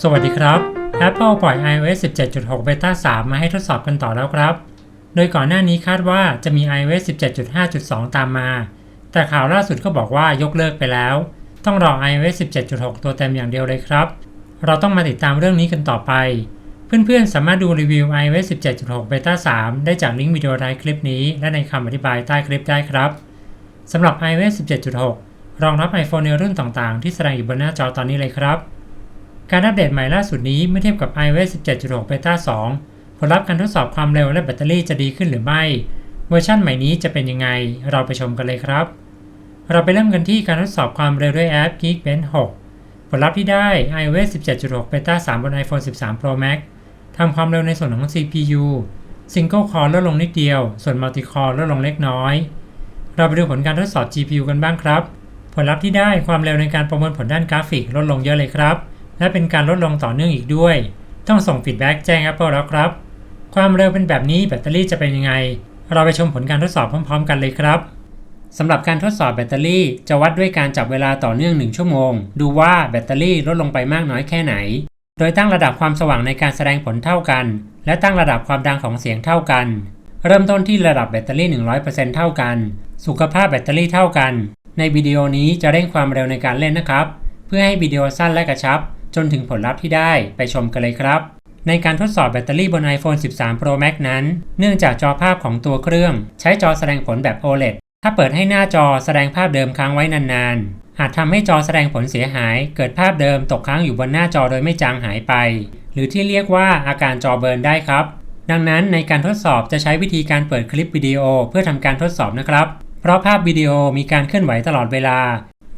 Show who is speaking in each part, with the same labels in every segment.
Speaker 1: สวัสดีครับ Apple ปล่อย iOS 17.6 Beta 3 มาให้ทดสอบกันต่อแล้วครับ โดยก่อนหน้านี้คาดว่าจะมี iOS 17.5.2 ตามมา แต่ข่าวล่าสุดก็บอกว่ายกเลิกไปแล้ว ต้องรอ iOS 17.6 ตัวเต็มอย่างเดียวเลยครับ เราต้องมาติดตามเรื่องนี้กันต่อไป เพื่อนๆ สามารถดูรีวิว iOS 17.6 Beta 3 ได้จากลิงก์วิดีโอท้ายคลิปนี้ และในคำอธิบายใต้คลิปได้ครับสำหรับ iOS 17.6 รองรับ iPhone ในรุ่นต่างๆ ที่แสดงอยู่บนหน้าจอตอนนี้เลยครับ การอัปเดตใหม่ล่าสุดนี้เมื่อเทียบกับ iOS 17.6 Beta 2 ผลลัพธ์การทดสอบความเร็วและแบตเตอรี่จะดีขึ้นหรือไม่ เวอร์ชันใหม่นี้จะเป็นยังไง เราไปชมกันเลยครับ เราไปเริ่มกันที่การทดสอบความเร็วด้วยแอป Geekbench 6 ผลลัพธ์ที่ได้ iOS 17.6 Beta 3 บน iPhone 13 Pro Max ทำความเร็วในส่วนของ CPU Single Core ลดลงนิดเดียว ส่วน Multi Core ลดลงเล็กน้อย เราไปดูผลการทดสอบ GPU กันบ้างครับ ผลลัพธ์ที่ได้ความเร็วในการประมวลผลด้านกราฟิกลดลงเยอะเลยครับ และเป็นการลดลงต่อเนื่องอีกด้วย ต้องส่งฟีดแบ็กแจ้ง Apple แล้วครับ ความเร็วเป็นแบบนี้แบตเตอรี่จะเป็นยังไง เราไปชมผลการทดสอบพร้อม ๆ กันเลยครับสำหรับการทดสอบแบตเตอรี่จะวัดด้วยการจับเวลาต่อเนื่อง 1 ชั่วโมง ดูว่าแบตเตอรี่ลดลงไปมากน้อยแค่ไหน โดยตั้งระดับความสว่างในการแสดงผลเท่ากัน และตั้งระดับความดังของเสียงเท่ากัน เริ่มต้นที่ระดับแบตเตอรี่ 100%เท่ากัน สุขภาพแบตเตอรี่เท่ากัน ในวิดีโอนี้จะเร่งความเร็วในการเล่นนะครับ เพื่อให้วิดีโอสั้นและกระชับ จนถึงผลลัพธ์ที่ได้ไปชมกันเลยครับ ในการทดสอบแบตเตอรี่บน iPhone 13 Pro Max นั้น เนื่องจากจอภาพของตัวเครื่อง ใช้จอแสดงผลแบบ OLED ถ้าเปิดให้หน้าจอแสดงภาพเดิมค้างไว้นานๆ อาจทำให้จอแสดงผลเสียหาย เกิดภาพเดิมตกค้างอยู่บนหน้าจอโดยไม่จางหายไป หรือที่เรียกว่าอาการจอเบิร์นได้ครับ ดังนั้นในการทดสอบจะใช้วิธีการเปิดคลิปวิดีโอเพื่อทำการทดสอบนะครับ เพราะภาพวิดีโอมีการเคลื่อนไหวตลอดเวลา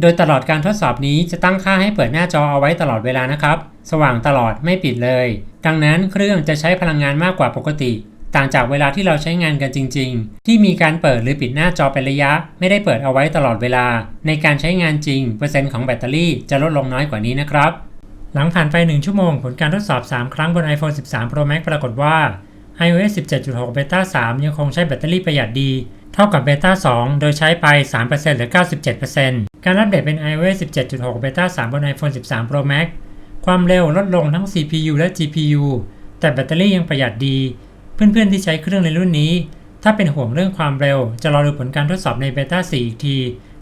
Speaker 1: โดยตลอดการทดสอบนี้จะตั้งค่าให้เปิดหน้าจอเอาไว้ตลอดเวลานะครับ สว่างตลอดไม่ปิดเลย ดังนั้นเครื่องจะใช้พลังงานมากกว่าปกติ ต่างจากเวลาที่เราใช้งานกันจริง ๆ ที่มีการเปิดหรือปิดหน้าจอเป็นระยะ ไม่ได้เปิดเอาไว้ตลอดเวลา ในการใช้งานจริง เปอร์เซ็นต์ของแบตเตอรี่จะลดลงน้อยกว่านี้นะครับ หลังผ่านไป 1 ชั่วโมง ผลการทดสอบ 3 ครั้งบน iPhone 13 Pro Max ปรากฏว่า iOS 17.6 Beta 3 ยังคงใช้แบตเตอรี่ประหยัดดี เท่ากับ Beta 2โดยใช้ไป 3%หรือ 97%การอัปเดตเป็น iOS 17.6 Beta 3 บน iPhone 13 Pro Max ความเร็วลดลงทั้ง CPU และ GPU แต่แบตเตอรี่ยังประหยัดดี เพื่อนๆที่ใช้เครื่องในรุ่นนี้ ถ้าเป็นห่วงเรื่องความเร็ว จะรอดูผลการทดสอบใน Beta 4อีกที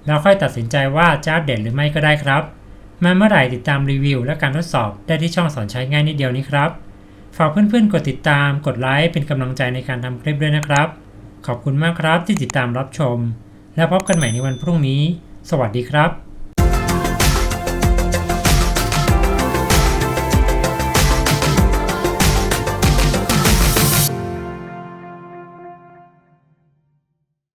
Speaker 1: แล้วค่อยตัดสินใจว่าจะอัปเดตหรือไม่ก็ได้ครับ มาเมื่อไหร่ติดตามรีวิว และการทดสอบได้ที่ช่องสอนใช้ง่ายนิดเดียวนี้ครับ ฝากเพื่อนๆกดติดตาม กดไลค์เป็นกำลังใจในการทำคลิปด้วยนะครับ ขอบคุณมากครับที่ติดตามรับชม แล้วพบกันใหม่ในวันพรุ่งนี้ สวัสดีครับ